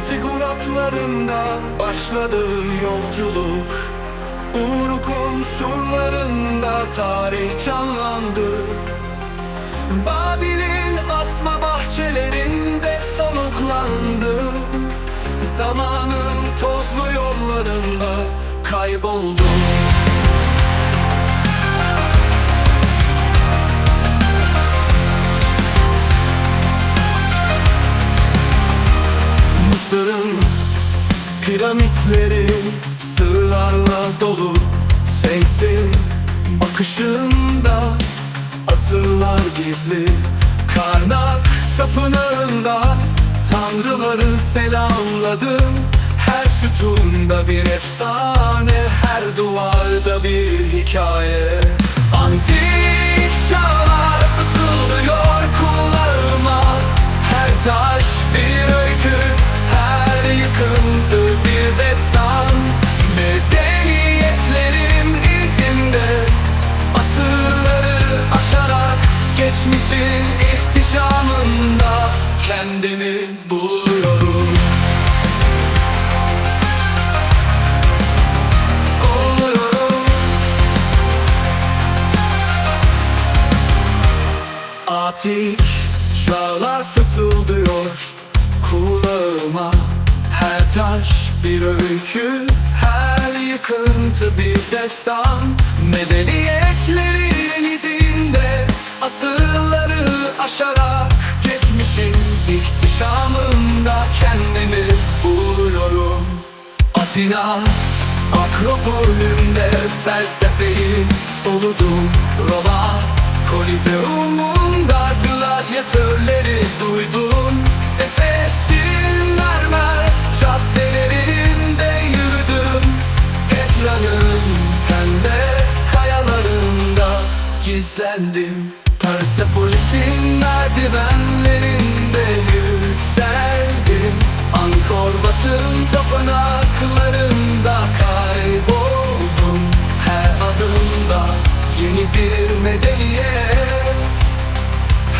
Tiguratlarında başladı yolculuk. Uruk'un surlarında tarih canlandı. Babil'in asma bahçelerinde soluklandı. Zamanın tozlu yollarında kayboldu piramitleri sırlarla dolu Sphinx'in bakışında asırlar gizli Karnak tapınağında tanrıları selamladım Her sütunda bir efsane, her duvarda bir hikaye Antik geçmişin ihtişamında kendimi buluyorum. Oluyorum. Atik çağlar fısıldıyor kulağıma. Her taş bir öykü, her yıkıntı bir destan. Medeniyetlerin Atina Akropolünde felsefeyi soludum Roma Koliseumunda gladyatörleri duydum. Efes'in mermer caddelerinde yürüdüm. Petra'nın pembe kayalarında gizlendim. Persepolis'in merdivenlerinde yükseldim Angkor Bat'ın tapınaklarında kayboldum. Her adımda yeni bir medeniyet.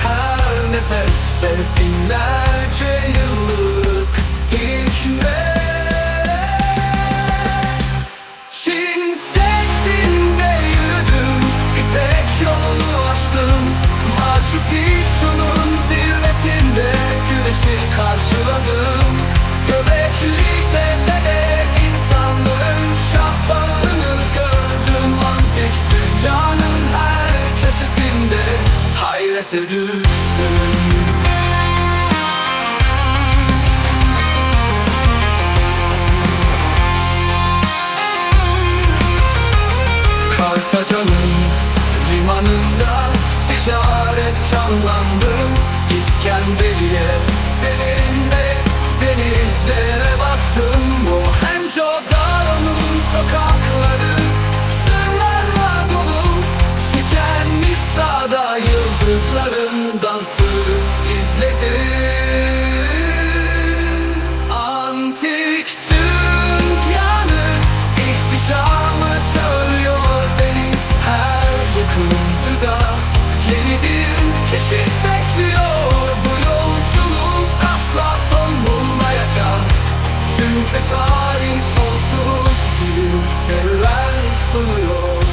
Her nefeste binlerce yıllık hikmet. Çin Hayrete düştüm yıldızların dansı izledim. Antik dünyanın ihtişamı çağırıyor beni Her yıkıntıda yeni bir keşif bekliyor. Bu yolculuk asla son bulmayacak. Çünkü tarih sonsuz bir serüven sunuyor